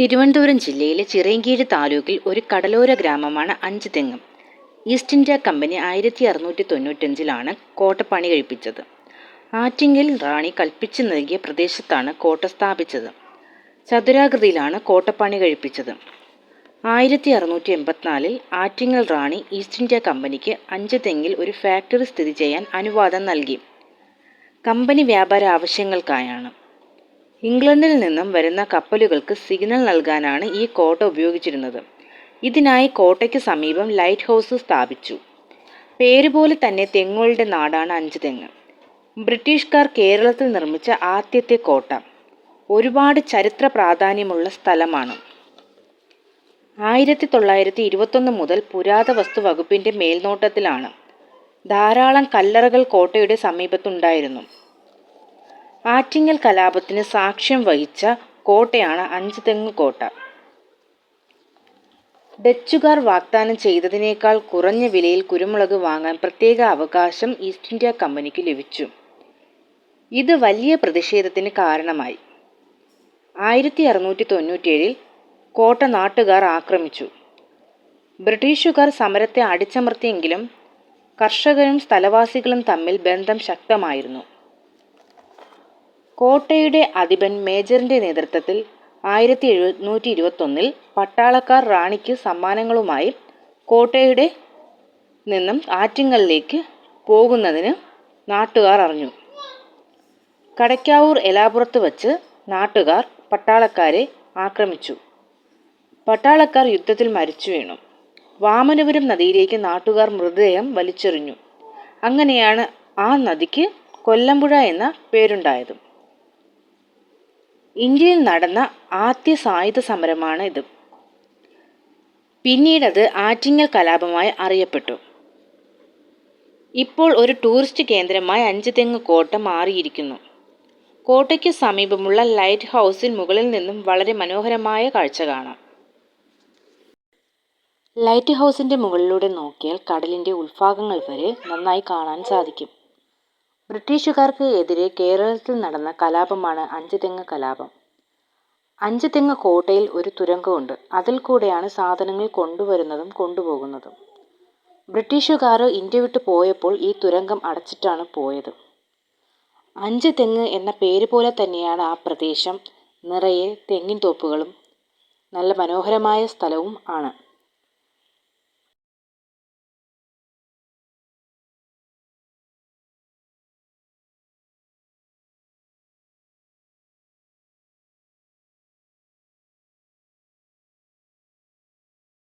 തിരുവനന്തപുരം ജില്ലയിലെ ചിറയൻകീഴ് താലൂക്കിൽ ഒരു കടലോര ഗ്രാമമാണ് അഞ്ചുതെങ്ങ്. ഈസ്റ്റ് ഇന്ത്യ കമ്പനി ആയിരത്തി അറുന്നൂറ്റി തൊണ്ണൂറ്റഞ്ചിലാണ് കോട്ട പണി കഴിപ്പിച്ചത്. ആറ്റിങ്ങൽ റാണി കൽപ്പിച്ചു നൽകിയ പ്രദേശത്താണ് കോട്ട സ്ഥാപിച്ചത്. ചതുരാകൃതിയിലാണ് കോട്ട പണി കഴിപ്പിച്ചത്. ആയിരത്തി അറുന്നൂറ്റി എൺപത്തിനാലിൽ ആറ്റിങ്ങൽ റാണി ഈസ്റ്റ് ഇന്ത്യ കമ്പനിക്ക് അഞ്ചുതെങ്ങിൽ ഒരു ഫാക്ടറി സ്ഥിതി ചെയ്യാൻ അനുവാദം നൽകി. കമ്പനി വ്യാപാര ആവശ്യങ്ങൾക്കായാണ്. ഇംഗ്ലണ്ടിൽ നിന്നും വരുന്ന കപ്പലുകൾക്ക് സിഗ്നൽ നൽകാനാണ് ഈ കോട്ട ഉപയോഗിച്ചിരുന്നത്. ഇതിനായി കോട്ടയ്ക്ക് സമീപം ലൈറ്റ് ഹൗസ് സ്ഥാപിച്ചു. പേരുപോലെ തന്നെ തെങ്ങുകളുടെ നാടാണ് അഞ്ചുതെങ്ങ്. ബ്രിട്ടീഷുകാർ കേരളത്തിൽ നിർമ്മിച്ച ആദ്യത്തെ കോട്ട. ഒരുപാട് ചരിത്ര പ്രാധാന്യമുള്ള സ്ഥലമാണ്. ആയിരത്തി തൊള്ളായിരത്തി ഇരുപത്തൊന്ന് മുതൽ പുരാതവസ്തു വകുപ്പിന്റെ മേൽനോട്ടത്തിലാണ്. ധാരാളം കല്ലറകൾ കോട്ടയുടെ സമീപത്തുണ്ടായിരുന്നു. ആറ്റിങ്ങൽ കലാപത്തിന് സാക്ഷ്യം വഹിച്ച കോട്ടയാണ് അഞ്ചുതെങ്ങ് കോട്ട. ഡച്ചുകാർ വാഗ്ദാനം ചെയ്തതിനേക്കാൾ കുറഞ്ഞ വിലയിൽ കുരുമുളക് വാങ്ങാൻ പ്രത്യേക അവകാശം ഈസ്റ്റ് ഇന്ത്യ കമ്പനിക്ക് ലഭിച്ചു. ഇത് വലിയ പ്രതിഷേധത്തിന് കാരണമായി. ആയിരത്തി അറുന്നൂറ്റി തൊണ്ണൂറ്റേഴിൽ കോട്ട നാട്ടുകാർ ആക്രമിച്ചു. ബ്രിട്ടീഷുകാർ സമരത്തെ അടിച്ചമർത്തിയെങ്കിലും കർഷകരും സ്ഥലവാസികളും തമ്മിൽ ബന്ധം ശക്തമായിരുന്നു. കോട്ടയുടെ അധിപൻ മേജറിന്റെ നേതൃത്വത്തിൽ ആയിരത്തി എഴുന്നൂറ്റി ഇരുപത്തൊന്നിൽ പട്ടാളക്കാർ റാണിക്ക് സമ്മാനങ്ങളുമായി കോട്ടയുടെ നിന്നും ആറ്റിങ്ങലിലേക്ക് പോകുന്നതിന് നാട്ടുകാർ അറിഞ്ഞു. കടയ്ക്കാവൂർ എലാപുറത്ത് വച്ച് നാട്ടുകാർ പട്ടാളക്കാരെ ആക്രമിച്ചു. പട്ടാളക്കാർ യുദ്ധത്തിൽ മരിച്ചു വീണു വാമനപുരം നദിയിലേക്ക് നാട്ടുകാർ മൃതദേഹം വലിച്ചെറിഞ്ഞു. അങ്ങനെയാണ് ആ നദിക്ക് കൊല്ലമ്പുഴ എന്ന പേരുണ്ടായത്. ഇന്ത്യയിൽ നടന്ന ആദ്യ സായുധ സമരമാണ് ഇത്. പിന്നീടത് ആറ്റിങ്ങൽ കലാപമായി അറിയപ്പെട്ടു. ഇപ്പോൾ ഒരു ടൂറിസ്റ്റ് കേന്ദ്രമായി അഞ്ചുതെങ്ങ് കോട്ട മാറിയിരിക്കുന്നു. കോട്ടയ്ക്ക് സമീപമുള്ള ലൈറ്റ് ഹൗസിൽ മുകളിൽ നിന്നും വളരെ മനോഹരമായ കാഴ്ച കാണാം. ലൈറ്റ് ഹൗസിന്റെ മുകളിലൂടെ നോക്കിയാൽ കടലിന്റെ ഉൾഭാഗങ്ങൾ വരെ നന്നായി കാണാൻ സാധിക്കും. ബ്രിട്ടീഷുകാർക്ക് എതിരെ കേരളത്തിൽ നടന്ന കലാപമാണ് അഞ്ചുതെങ്ങ് കലാപം. അഞ്ചുതെങ്ങ് കോട്ടയിൽ ഒരു തുരങ്കമുണ്ട്. അതിൽ കൂടെയാണ് സാധനങ്ങൾ കൊണ്ടുവരുന്നതും കൊണ്ടുപോകുന്നതും. ബ്രിട്ടീഷുകാർ ഇന്ത്യ വിട്ടു പോയപ്പോൾ ഈ തുരങ്കം അടച്ചിട്ടാണ് പോയത്. അഞ്ചുതെങ്ങ് എന്ന പേര് പോലെ തന്നെയാണ് ആ പ്രദേശം. നിറയെ തെങ്ങിൻ തോപ്പുകളും നല്ല മനോഹരമായ സ്ഥലവും ആണ്.